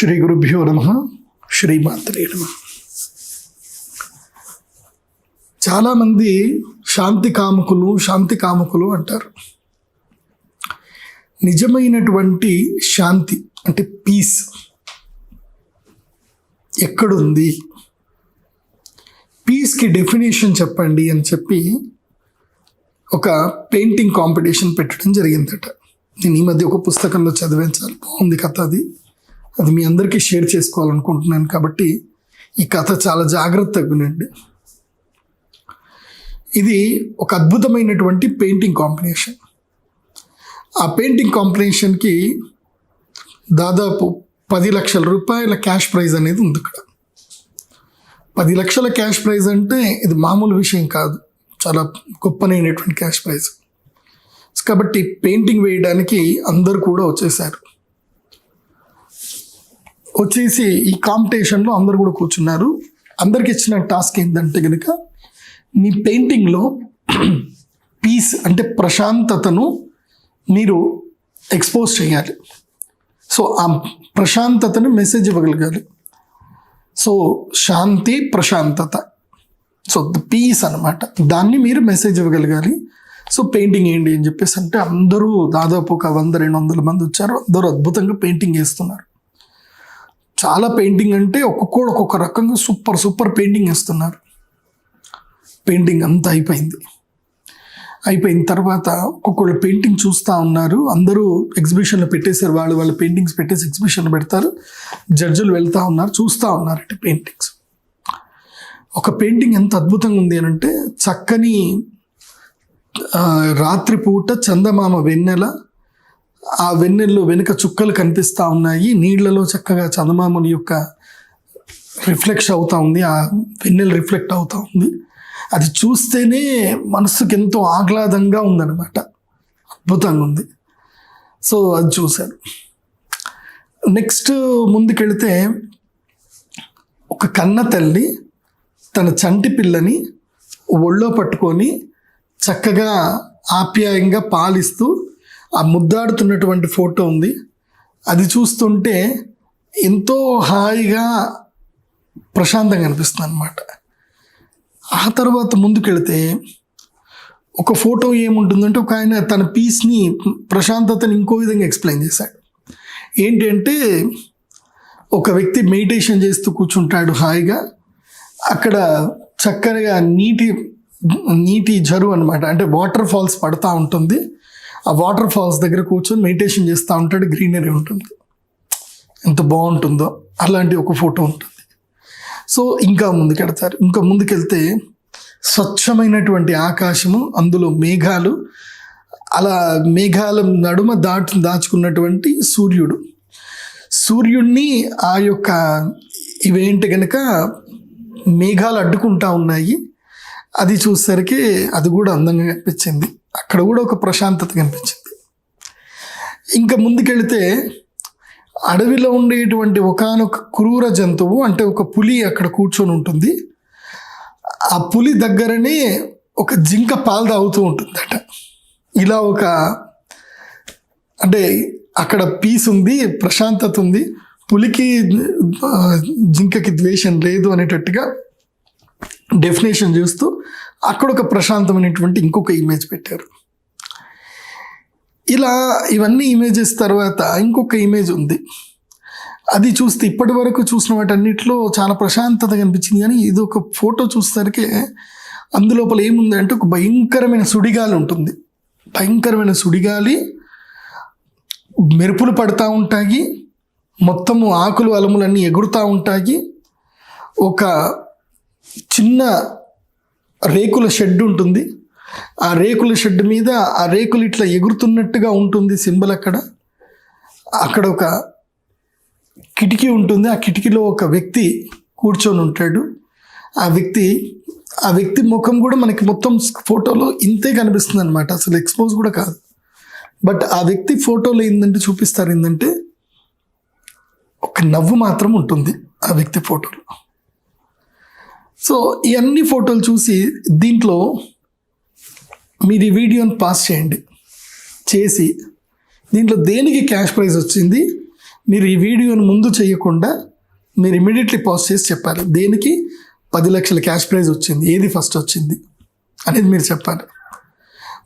శ్రీ గురుభ్యో నమ. శ్రీమాత్రే నమ. చాలామంది శాంతి కాముకులు శాంతి కాముకులు అంటారు. నిజమైనటువంటి శాంతి అంటే పీస్ ఎక్కడుంది? పీస్కి డెఫినేషన్ చెప్పండి అని చెప్పి ఒక పెయింటింగ్ కాంపిటీషన్ పెట్టడం జరిగిందట. నేను ఈ మధ్య ఒక పుస్తకంలో చదివించాలి బాగుంది కథ అది. అది మీ అందరికీ షేర్ చేసుకోవాలనుకుంటున్నాను కాబట్టి ఈ కథ చాలా జాగ్రత్తగా వినండి. ఇది ఒక అద్భుతమైనటువంటి పెయింటింగ్ కాంబినేషన్. ఆ పెయింటింగ్ కాంబినేషన్కి దాదాపు పది లక్షల రూపాయల క్యాష్ ప్రైజ్ అనేది ఉంది ఇక్కడ. పది లక్షల క్యాష్ ప్రైజ్ అంటే ఇది మామూలు విషయం కాదు. చాలా గొప్పనైనటువంటి క్యాష్ ప్రైజ్. కాబట్టి పెయింటింగ్ వేయడానికి అందరు కూడా వచ్చేసారు. వచ్చేసి ఈ కాంపిటీషన్లో అందరు కూడా కూర్చున్నారు. అందరికి ఇచ్చిన టాస్క్ ఏంటంటే కనుక మీ పెయింటింగ్లో పీస్ అంటే ప్రశాంతతను మీరు ఎక్స్పోజ్ చేయాలి. సో ఆ ప్రశాంతతను మెసేజ్ ఇవ్వగలగాలి. సో శాంతి ప్రశాంతత. సో ద పీస్ అనమాట దాన్ని మీరు మెసేజ్ ఇవ్వగలగాలి. సో పెయింటింగ్ ఏంటి అని చెప్పేసి అంటే అందరూ దాదాపు ఒక వంద రెండు వందల మంది వచ్చారు. అందరూ అద్భుతంగా పెయింటింగ్ వేస్తున్నారు చాలా పెయింటింగ్ అంటే ఒక్కొక్కడు ఒక్కొక్క రకంగా సూపర్ సూపర్ పెయింటింగ్ వేస్తున్నారు. పెయింటింగ్ అంతా అయిపోయింది. అయిపోయిన తర్వాత ఒక్కొక్కళ్ళు పెయింటింగ్ చూస్తూ ఉన్నారు. అందరూ ఎగ్జిబిషన్లో పెట్టేశారు. వాళ్ళు వాళ్ళ పెయింటింగ్స్ పెట్టేసి ఎగ్జిబిషన్లో పెడతారు. జడ్జులు వెళ్తూ ఉన్నారు చూస్తూ ఉన్నారంటే పెయింటింగ్స్. ఒక పెయింటింగ్ ఎంత అద్భుతంగా ఉంది అని అంటే చక్కని రాత్రిపూట చందమామ వెన్నెల ఆ వెన్నెల్లో వెనుక చుక్కలు కనిపిస్తూ ఉన్నాయి. నీళ్ళలో చక్కగా చందమామని యొక్క రిఫ్లెక్ట్ అవుతూ ఉంది. ఆ వెన్నెలు రిఫ్లెక్ట్ అవుతూ ఉంది. అది చూస్తేనే మనసుకి ఎంతో ఆహ్లాదంగా ఉందన్నమాట. అద్భుతంగా ఉంది. సో అది చూశాను. నెక్స్ట్ ముందుకెళితే ఒక కన్న తల్లి తన చంటి పిల్లని ఒళ్ళో పట్టుకొని చక్కగా ఆప్యాయంగా పాలిస్తూ ఆ ముద్దాడుతున్నటువంటి ఫోటో ఉంది. అది చూస్తుంటే ఎంతో హాయిగా ప్రశాంతంగా అనిపిస్తుంది అనమాట ఆ తర్వాత ముందుకెళితే ఒక ఫోటో ఏముంటుందంటే ఒక ఆయన తన పీస్ని ప్రశాంతతని ఇంకో విధంగా ఎక్స్ప్లెయిన్ చేశాడు. ఏంటి అంటే ఒక వ్యక్తి మెడిటేషన్ చేస్తూ కూర్చుంటాడు హాయిగా. అక్కడ చక్కగా నీటి నీటి జరువు అనమాట అంటే వాటర్ ఫాల్స్ పడతా ఉంటుంది. ఆ వాటర్ ఫాల్స్ దగ్గర కూర్చొని మెడిటేషన్ చేస్తూ ఉంటాడు గ్రీనరీ ఉంటుంది. ఎంత బాగుంటుందో అలాంటి ఒక ఫోటో ఉంటుంది. సో ఇంకా ముందుకెడతారు. ఇంకా ముందుకెళ్తే స్వచ్ఛమైనటువంటి ఆకాశము అందులో మేఘాలు అలా మేఘాల నడుమ దాటు దాచుకున్నటువంటి సూర్యుడు. సూర్యుడిని ఆ యొక్క ఇవేంటి కనుక మేఘాలు అడ్డుకుంటా ఉన్నాయి అది చూసేసరికి అది కూడా అందంగా కనిపించింది. అక్కడ కూడా ఒక ప్రశాంతత కనిపించింది. ఇంకా ముందుకెళ్తే అడవిలో ఉండేటువంటి ఒకానొక క్రూర జంతువు అంటే ఒక పులి అక్కడ కూర్చొని ఉంటుంది. ఆ పులి దగ్గరనే ఒక జింక పాలు తాగుతూ ఉంటుందట. ఇలా ఒక అంటే అక్కడ పీస్ ఉంది ప్రశాంతత ఉంది. పులికి జింకకి ద్వేషం లేదు అనేటట్టుగా డెఫినేషన్ చూస్తూ అక్కడ ఒక ప్రశాంతమైనటువంటి ఇంకొక ఇమేజ్ పెట్టారు. ఇలా ఇవన్నీ ఇమేజెస్ తర్వాత ఇంకొక ఇమేజ్ ఉంది. అది చూస్తే ఇప్పటి వరకు చూసిన వాటన్నిటిలో చాలా ప్రశాంతత కనిపించింది. కానీ ఇది ఒక ఫోటో చూసేసరికి అందులోపల ఏముంది అంటే ఒక భయంకరమైన సుడిగాలి ఉంటుంది. భయంకరమైన సుడిగాలి. మెరుపులు పడుతూ ఉంటాయి. మొత్తము ఆకులు అలములన్నీ ఎగురుతూ ఉంటాయి. ఒక చిన్న రేకుల షెడ్ ఉంటుంది. ఆ రేకుల షెడ్ మీద ఆ రేకులు ఇట్లా ఎగురుతున్నట్టుగా ఉంటుంది సింబల్ అక్కడ. అక్కడ ఒక కిటికీ ఉంటుంది. ఆ కిటికీలో ఒక వ్యక్తి కూర్చొని ఉంటాడు. ఆ వ్యక్తి ఆ వ్యక్తి ముఖం కూడా మనకి మొత్తం ఫోటోలో ఇంతే కనిపిస్తుంది అనమాట అసలు ఎక్స్పోజ్ కూడా కాదు. బట్ ఆ వ్యక్తి ఫోటోలో ఏంటంటే చూపిస్తారు ఏంటంటే ఒక నవ్వు మాత్రం ఉంటుంది ఆ వ్యక్తి ఫోటోలో. సో ఈ అన్ని ఫోటోలు చూసి దీంట్లో మీరు ఈ వీడియోని పాస్ చేయండి. చేసి దీంట్లో దేనికి క్యాష్ ప్రైజ్ వచ్చింది మీరు ఈ వీడియోని ముందు చేయకుండా మీరు ఇమీడియట్లీ పాస్ చేసి చెప్పాలి. దేనికి? పది లక్షల క్యాష్ ప్రైజ్ వచ్చింది. ఏది ఫస్ట్ వచ్చింది అనేది మీరు చెప్పాలి.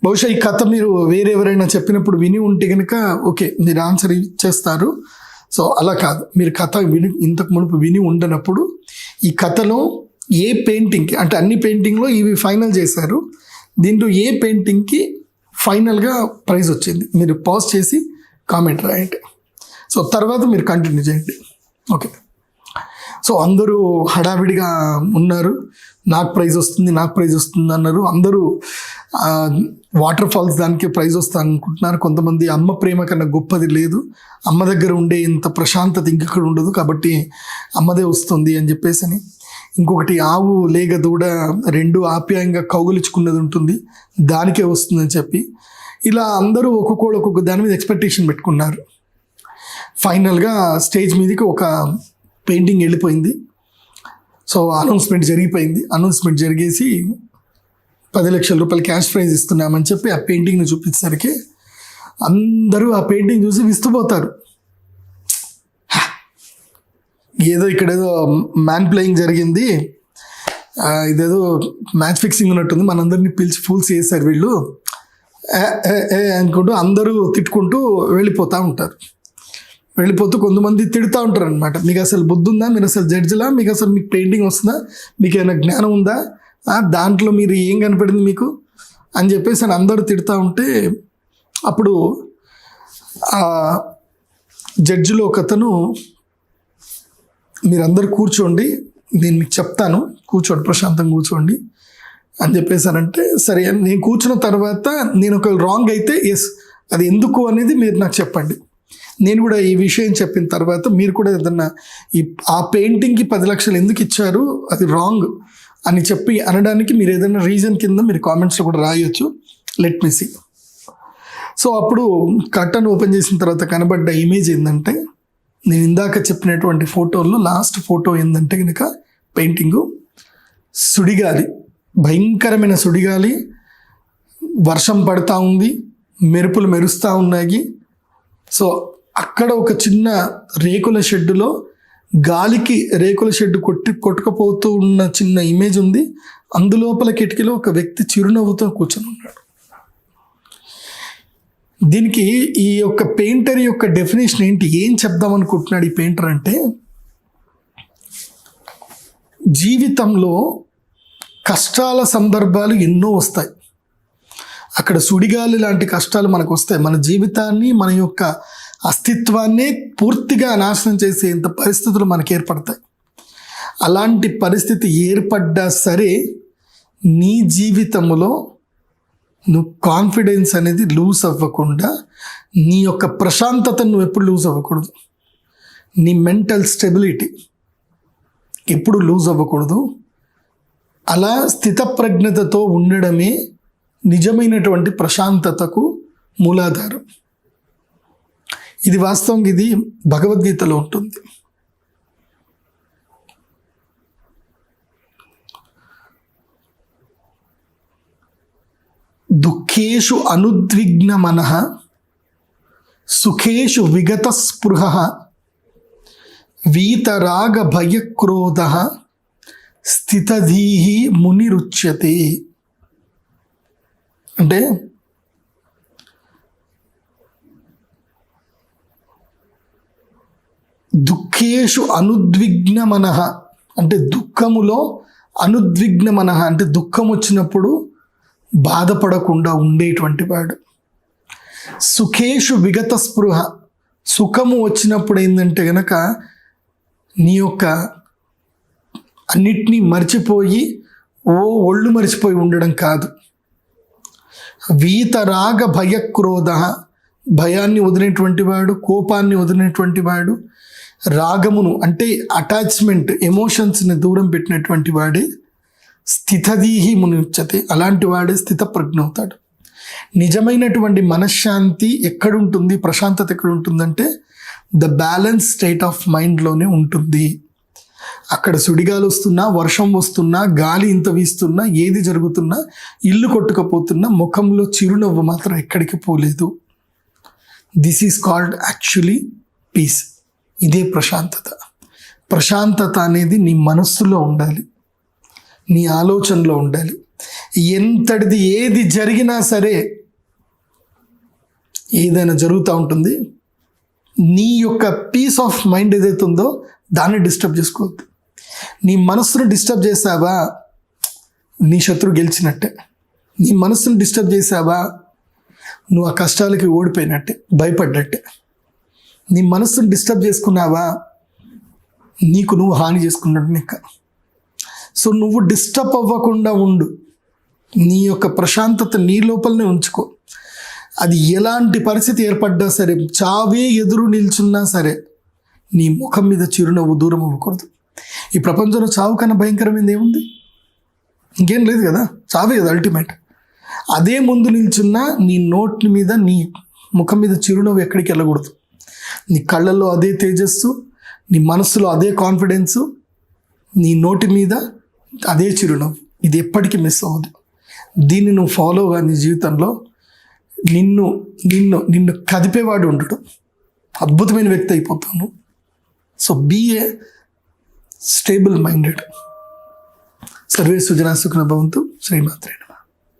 బహుశా ఈ కథ మీరు వేరే ఎవరైనా చెప్పినప్పుడు విని ఉంటే కనుక ఓకే మీరు ఆన్సర్ ఇచ్చేస్తారు. సో అలా కాదు. మీరు కథ విని ఇంతకు మునుపు విని ఉండనప్పుడు ఈ కథలో ఏ పెయింటింగ్కి అంటే అన్ని పెయింటింగ్లో ఇవి ఫైనల్ చేశారు. దీంట్లో ఏ పెయింటింగ్కి ఫైనల్గా ప్రైజ్ వచ్చింది? మీరు పాజ్ చేసి కామెంట్ రాయండి. సో తర్వాత మీరు కంటిన్యూ చేయండి. ఓకే సో అందరూ హడావిడిగా ఉన్నారు. నాకు ప్రైజ్ వస్తుంది నాకు ప్రైజ్ వస్తుంది అన్నారు. అందరూ వాటర్ ఫాల్స్ దానికి ప్రైజ్ వస్తా అనుకుంటున్నారు. కొంతమంది అమ్మ ప్రేమ కన్నా గొప్పది లేదు. అమ్మ దగ్గర ఉండే ఇంత ప్రశాంతత ఇంకెక్కడ ఉండదు కాబట్టి అమ్మదే వస్తుంది అని చెప్పేసి అని ఇంకొకటి ఆవు లేగ దూడ రెండు ఆప్యాయంగా కౌగులించుకున్నది ఉంటుంది. దానికే వస్తుందని చెప్పి. ఇలా అందరూ ఒక్కొక్కడు ఒక్కొక్క దాని మీద ఎక్స్పెక్టేషన్ పెట్టుకున్నారు. ఫైనల్గా స్టేజ్ మీదకి ఒక పెయింటింగ్ వెళ్ళిపోయింది. సో అనౌన్స్మెంట్ జరిగిపోయింది. అనౌన్స్మెంట్ జరిగేసి పది లక్షల రూపాయలు క్యాష్ ప్రైజ్ ఇస్తున్నామని చెప్పి ఆ పెయింటింగ్ని చూపించేసరికి అందరూ ఆ పెయింటింగ్ చూసి విస్తుపోతారు. ఏదో ఇక్కడ ఏదో మ్యాన్ ప్లేయింగ్ జరిగింది ఇదేదో మ్యాచ్ ఫిక్సింగ్ ఉన్నట్టుంది. మనందరినీ పిలిచి ఫూల్స్ చేశారు వీళ్ళు. ఏ, ఏ, అనుకుంటూ అందరూ తిట్టుకుంటూ వెళ్ళిపోతూ ఉంటారు. వెళ్ళిపోతూ కొంతమంది తిడుతూ ఉంటారు అనమాట మీకు అసలు బుద్ధి ఉందా మీరు అసలు జడ్జిలా మీకు అసలు మీకు పెయింటింగ్ వస్తుందా? మీకు ఏమైనా జ్ఞానం ఉందా? దాంట్లో మీరు ఏం కనపడింది మీకు? అని చెప్పేసి అని అందరూ తిడుతూ ఉంటే అప్పుడు ఆ జడ్జిలో ఒకతను మీరందరూ కూర్చోండి నేను మీకు చెప్తాను. కూర్చోండి ప్రశాంతంగా కూర్చోండి. అని చెప్పేసానంటే సరే నేను కూర్చున్న తర్వాత నేను ఒక రాంగ్ అయితే ఎస్ అది ఎందుకు అనేది మీరు నాకు చెప్పండి. నేను కూడా ఈ విషయం చెప్పిన తర్వాత మీరు కూడా ఏదన్నా ఈ ఆ పెయింటింగ్కి పది లక్షలు ఎందుకు ఇచ్చారు అది రాంగ్ అని చెప్పి అనడానికి మీరు ఏదైనా రీజన్ కింద మీరు కామెంట్స్లో కూడా రాయొచ్చు. లెట్ మీ సీ సో అప్పుడు కట్టను ఓపెన్ చేసిన తర్వాత కనబడ్డ ఇమేజ్ ఏంటంటే నేను ఇందాక చెప్పినటువంటి ఫోటోల్లో లాస్ట్ ఫోటో ఏంటంటే కనుక పెయింటింగు. సుడిగాలి. భయంకరమైన సుడిగాలి. వర్షం పడతా ఉంది. మెరుపులు మెరుస్తూ ఉన్నాయి. సో అక్కడ ఒక చిన్న రేకుల షెడ్డులో గాలికి రేకుల షెడ్ కొట్టి కొట్టుకుపోతూ ఉన్న చిన్న ఇమేజ్ ఉంది. అందులోపల కిటికీలో ఒక వ్యక్తి చిరునవ్వుతో కూర్చొని ఉన్నాడు. దీనికి ఈ యొక్క పెయింటర్ యొక్క డెఫినేషన్ ఏంటి? ఏం చెప్దాం అనుకుంటున్నాడు ఈ పెయింటర్ అంటే జీవితంలో కష్టాల సందర్భాలు ఎన్నో వస్తాయి. అక్కడ సుడిగాలి లాంటి కష్టాలు మనకు వస్తాయి. మన జీవితాన్ని మన యొక్క అస్తిత్వాన్ని పూర్తిగా నాశనం చేసేంత పరిస్థితులు మనకు ఏర్పడతాయి. అలాంటి పరిస్థితి ఏర్పడ్డా సరే నీ జీవితంలో నువ్వు కాన్ఫిడెన్స్ అనేది లూజ్ అవ్వకుండా నీ యొక్క ప్రశాంతతను నువ్వు ఎప్పుడు లూజ్ అవ్వకూడదు. నీ మెంటల్ స్టెబిలిటీ ఎప్పుడు లూజ్ అవ్వకూడదు. అలా స్థితప్రజ్ఞతతో ఉండడమే నిజమైనటువంటి ప్రశాంతతకు మూలాధారం. ఇది వాస్తవం ఇది భగవద్గీతలో ఉంటుంది. దుఃఖేషు అనుద్విగ్న మన సుఖేషు విగత స్పృహ వీతరాగ భయక్రోధ స్థితధీహి మునిరుచ్యతే. అంటే దుఃఖేషు అనుద్విగ్న మన అంటే దుఃఖములో అనుద్విగ్న మన అంటే దుఃఖం వచ్చినప్పుడు బాధపడకుండా ఉండేటువంటి వాడు. సుఖేషు విగత స్పృహ. సుఖము వచ్చినప్పుడు ఏంటంటే గనక నీ యొక్క అన్నిటినీ మర్చిపోయి ఓ ఒళ్ళు మర్చిపోయి ఉండడం కాదు. వీతరాగ భయక్రోధ భయాన్ని వదిలేటువంటి వాడు కోపాన్ని వదిలినటువంటి వాడు రాగమును అంటే అటాచ్మెంట్ ఎమోషన్స్ని దూరం పెట్టినటువంటి వాడే. స్థితదీహి మునిచ్చతే అలాంటి వాడే స్థితప్రజ్ఞ అవుతాడు నిజమైనటువంటి మనశ్శాంతి ఎక్కడుంటుంది ప్రశాంతత ఎక్కడ ఉంటుందంటే ద బ్యాలెన్స్ స్టేట్ ఆఫ్ మైండ్లోనే ఉంటుంది. అక్కడ సుడిగాలు వస్తున్నా వర్షం వస్తున్నా గాలి ఇంత వీస్తున్నా ఏది జరుగుతున్నా ఇల్లు కొట్టుకపోతున్నా ముఖంలో చిరునవ్వు మాత్రం ఎక్కడికి పోలేదు. This is called actually peace ఇదే ప్రశాంతత. ప్రశాంతత అనేది నీ మనస్సులో ఉండాలి. నీ ఆలోచనలో ఉండాలి. ఎంతటిది ఏది జరిగినా సరే ఏదైనా జరుగుతూ ఉంటుంది. నీ యొక్క పీస్ ఆఫ్ మైండ్ ఏదైతే ఉందో దాన్ని డిస్టర్బ్ చేసుకోవద్దు. నీ మనస్సును డిస్టర్బ్ చేసావా? నీ శత్రువు గెలిచినట్టే. నీ మనస్సును డిస్టర్బ్ చేసావా? నువ్వు ఆ కష్టాలకి ఓడిపోయినట్టే భయపడ్డట్టే. నీ మనస్సును డిస్టర్బ్ చేసుకున్నావా? నీకు నువ్వు హాని చేసుకున్నట్టు లెక్క. సో నువ్వు డిస్టర్బ్ అవ్వకుండా ఉండు. నీ యొక్క ప్రశాంతత నీ లోపలనే ఉంచుకో. అది ఎలాంటి పరిస్థితి ఏర్పడ్డా సరే చావే ఎదురు నిల్చున్నా సరే నీ ముఖం మీద చిరునవ్వు దూరం అవ్వకూడదు. ఈ ప్రపంచంలో చావు కన్నా భయంకరమైనది ఏముంది? ఇంకేం లేదు కదా చావే కదా అల్టిమేట్ అదే ముందు నిల్చున్నా నీ నోటి మీద నీ ముఖం మీద చిరునవ్వు ఎక్కడికి వెళ్ళకూడదు. నీ కళ్ళల్లో అదే తేజస్సు నీ మనసులో అదే కాన్ఫిడెన్సు నీ నోటి మీద అదే చిరునవ్వు. ఇది ఎప్పటికీ మిస్ అవ్వదు. దీన్ని నువ్వు ఫాలోగా నీ జీవితంలో నిన్ను నిన్ను నిన్ను కదిపేవాడు ఉండడు అద్భుతమైన వ్యక్తి అయిపోతాను so be a a stable minded survey సుజనా సుఖన భవంతు. శ్రీమాత్రేణ